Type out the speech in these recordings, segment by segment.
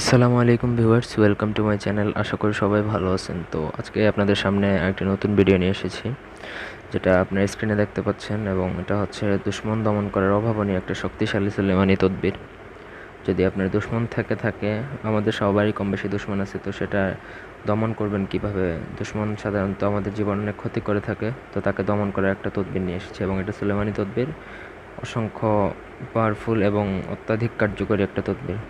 আসসালামু আলাইকুম viewers, welcome to my channel. আশা করি সবাই ভালো আছেন। তো আজকে আপনাদের সামনে একটা নতুন ভিডিও নিয়ে এসেছি, যেটা আপনার স্ক্রিনে দেখতে পাচ্ছেন এবং এটা হচ্ছে দুশ্মন দমন করার অভাবনীয় একটা শক্তিশালী সুলেমানি তদবির। যদি আপনার দুশ্মন থেকে থাকে, আমাদের সবারই কম বেশি দুশ্মন আছে, তো সেটা দমন করবেন কীভাবে? দুশ্মন সাধারণত আমাদের জীবনে অনেক ক্ষতি করে থাকে, তো তাকে দমন করার একটা তদবির নিয়ে এসেছে এবং এটা সুলেমানি তদবির অসংখ্য পাওয়ারফুল এবং অত্যাধিক কার্যকরী একটা তদবির।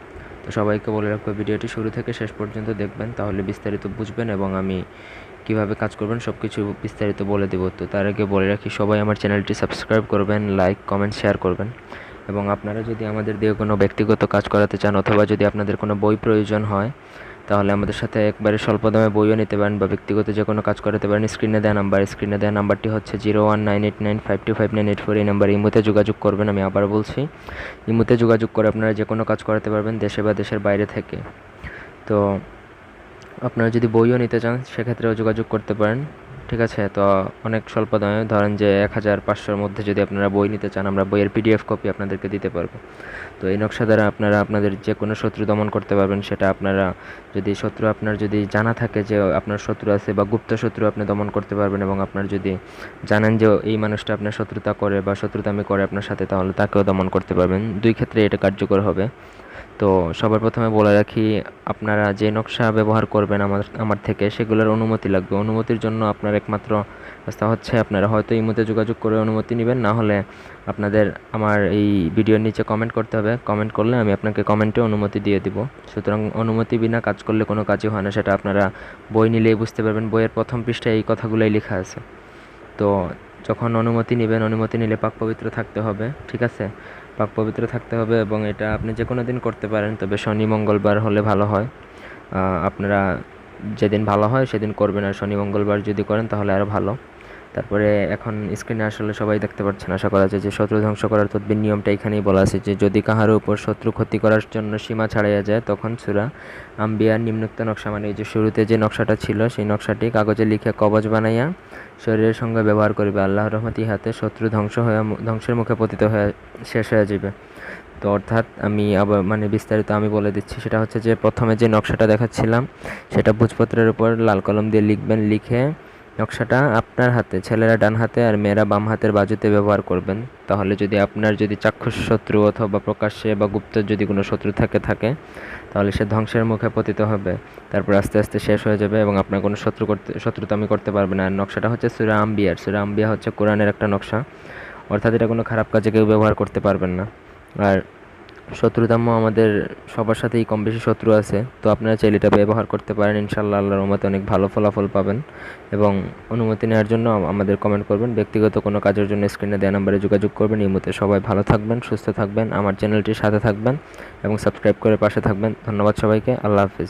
তো সবাইকে বলে রাখব, ভিডিওটি শুরু থেকে শেষ পর্যন্ত দেখবেন, তাহলে বিস্তারিত বুঝবেন এবং আমি কীভাবে কাজ করবেন সব কিছু বিস্তারিত বলে দেবো। তো তার আগে বলে রাখি, সবাই আমার চ্যানেলটি সাবস্ক্রাইব করবেন, লাইক, কমেন্ট, শেয়ার করবেন এবং আপনারা যদি আমাদের দিয়ে কোনো ব্যক্তিগত কাজ করাতে চান অথবা যদি আপনাদের কোনো বই প্রয়োজন হয় তাহলে আমাদের সাথে একবারে স্বল্প দামে বইও নিতে পারেন বা ব্যক্তিগত যে কোনো কাজ করাতে পারেন। স্ক্রিনে দেওয়া নাম্বার, স্ক্রিনে দেওয়া নাম্বারটি হচ্ছে zero one nine eight nine five two five nine eight four এই নাম্বার ইমুতে যোগাযোগ করবেন, আমি আবার বলছি। ইমুতে যোগাযোগ করে আপনারা যে কোনো কাজ করাতে পারবেন দেশে বা দেশের বাইরে থেকে। তো আপনারা যদি বইও নিতে চান, সেক্ষেত্রেও যোগাযোগ করতে পারেন। ঠিক আছে, তো অনেক স্বল্প দামে, ধরেন যে এক হাজার পাঁচশোর মধ্যে যদি আপনারা বই নিতে চান, আমরা বইয়ের পিডিএফ কপি আপনাদেরকে দিতে পারব। তো এই নকশা দ্বারা আপনারা আপনাদের যে কোনো শত্রু দমন করতে পারবেন, সেটা আপনারা যদি শত্রু আপনার যদি জানা থাকে যে আপনার শত্রু আছে বা গুপ্ত শত্রু আপনি দমন করতে পারবেন এবং আপনার যদি জানেন যে এই মানুষটা আপনার শত্রুতা করে বা শত্রুতামি করে আপনার সাথে, তাহলে তাকেও দমন করতে পারবেন। দুই ক্ষেত্রে এটা কার্যকর হবে। তো সবার প্রথমে বলে রাখি, আপনারা যে নকশা ব্যবহার করবেন আমার আমার থেকে, সেগুলোর অনুমতি লাগবে। অনুমতির জন্য আপনার একমাত্র রাস্তা হচ্ছে আপনারা হয়তো ইমোতে যোগাযোগ করে অনুমতি নেবেন, না হলে আপনাদের আমার এই ভিডিওর নিচে কমেন্ট করতে হবে। কমেন্ট করলে আমি আপনাকে কমেন্টে অনুমতি দিয়ে দিব। সুতরাং অনুমতি বিনা কাজ করলে কোনো কাজই হয় না, সেটা আপনারা বই নিলেই বুঝতে পারবেন। বইয়ের প্রথম পৃষ্ঠায় এই কথাগুলোই লেখা আছে। তো যখন অনুমতি নেবেন, অনুমতি নিলে পাক পবিত্র থাকতে হবে, ঠিক আছে? পাক পবিত্র থাকতে হবে এবং এটা আপনি যে কোনো দিন করতে পারেন, তবে শনি মঙ্গলবার হলে ভালো হয়। আপনারা যেদিন ভালো হয় সেদিন করবেন, আর শনি মঙ্গলবার যদি করেন তাহলে আরও ভালো। তারপরে এখন স্ক্রিনে আসলে সবাই দেখতে পাচ্ছেন, আশা করা যায় যে শত্রু ধ্বংস করার তদ্বির নিয়মটা এখানেই বলা আছে যে, যদি কাহার উপর শত্রু ক্ষতি করার জন্য সীমা ছাড়াইয়া যায়, তখন সুরা আম্বিয়ার নিম্নোক্ত নকশা মানে এই যে শুরুতে যে নকশাটা ছিল, সেই নকশাটি কাগজে লিখে কবচ বানাইয়া শরীরের সঙ্গে ব্যবহার করিবে। আল্লাহ রহমত ইহাতে শত্রু ধ্বংস হয়ে ধ্বংসের মুখে পতিত হয়ে শেষ হয়ে যাবে তো অর্থাৎ আমি আবার মানে বিস্তারিত আমি বলে দিচ্ছি, সেটা হচ্ছে যে প্রথমে যে নকশাটা দেখাচ্ছিলাম, সেটা ভোজপত্রের উপর লাল কলম দিয়ে লিখবেন, লিখে নকশাটা আপনার হাতে, ছেলেরা ডান হাতে আর মেয়েরা বাম হাতের বাজুতে ব্যবহার করবেন। তাহলে যদি আপনার যদি চাক্ষুষ শত্রু অথবা প্রকাশ্যে বা গুপ্ত যদি কোনো শত্রু থাকে থাকে, তাহলে সে ধ্বংসের মুখে পতিত হবে। তারপর আস্তে আস্তে শেষ হয়ে যাবে এবং আপনার কোনো শত্রু করতে, শত্রুতামি করতে পারবে না। আর নকশাটা হচ্ছে সুরা আম্বিয়ার সুরা আম্বিয়া হচ্ছে কোরআনের একটা নকশা। অর্থাৎ এটা কোনো খারাপ কাজে কেউ ব্যবহার করতে পারবেন না। আর শত্রুতাম্য আমাদের সবার সাথেই কম বেশি শত্রু আছে। তো আপনারা চাইলে এটা ব্যবহার করতে পারেন। ইনশাল্লাহ আল্লাহর রহমতে অনেক ভালো ফলাফল পাবেন। এবং অনুমতি নেওয়ার জন্য আমাদের কমেন্ট করবেন। ব্যক্তিগত কোনো কাজের জন্য স্ক্রিনে দেওয়া নাম্বারে যোগাযোগ করবেন। এই মতে সবাই ভালো থাকবেন, সুস্থ থাকবেন। আমার চ্যানেলটির সাথে থাকবেন এবং সাবস্ক্রাইব করে পাশে থাকবেন। ধন্যবাদ সবাইকে। আল্লাহ হাফিজ।